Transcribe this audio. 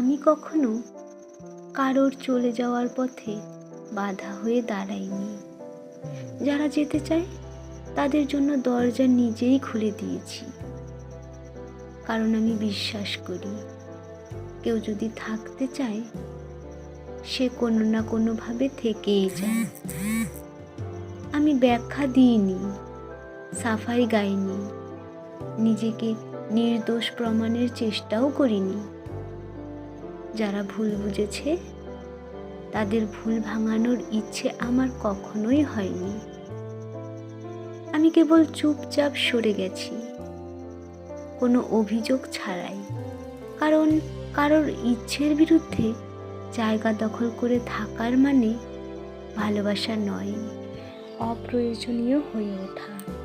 আমি কখনো কারোর চলে যাওয়ার পথে বাধা হয়ে দাঁড়াইনি। যারা যেতে চায়, তাদের জন্য দরজা নিজেই খুলে দিয়েছি। কারণ আমি বিশ্বাস করি, কেউ যদি থাকতে চায়, সে কোনো না কোনোভাবে থেকেই যায়। আমি ব্যাখ্যা দিইনি, সাফাই গাইনি, নিজেকে নির্দোষ প্রমাণের চেষ্টাও করিনি। যারা ভুল বুঝেছে, তাদের ভুল ভাঙানোর ইচ্ছে আমার কখনোই হয়নি। আমি কেবল চুপচাপ সরে গেছি। কোনো অভিযোগ ছাড়াই। কারণ কারোর ইচ্ছের বিরুদ্ধে জায়গা দখল করে থাকার মানে ভালোবাসা নয়, অপ্রয়োজনীয় হয়ে ওঠা।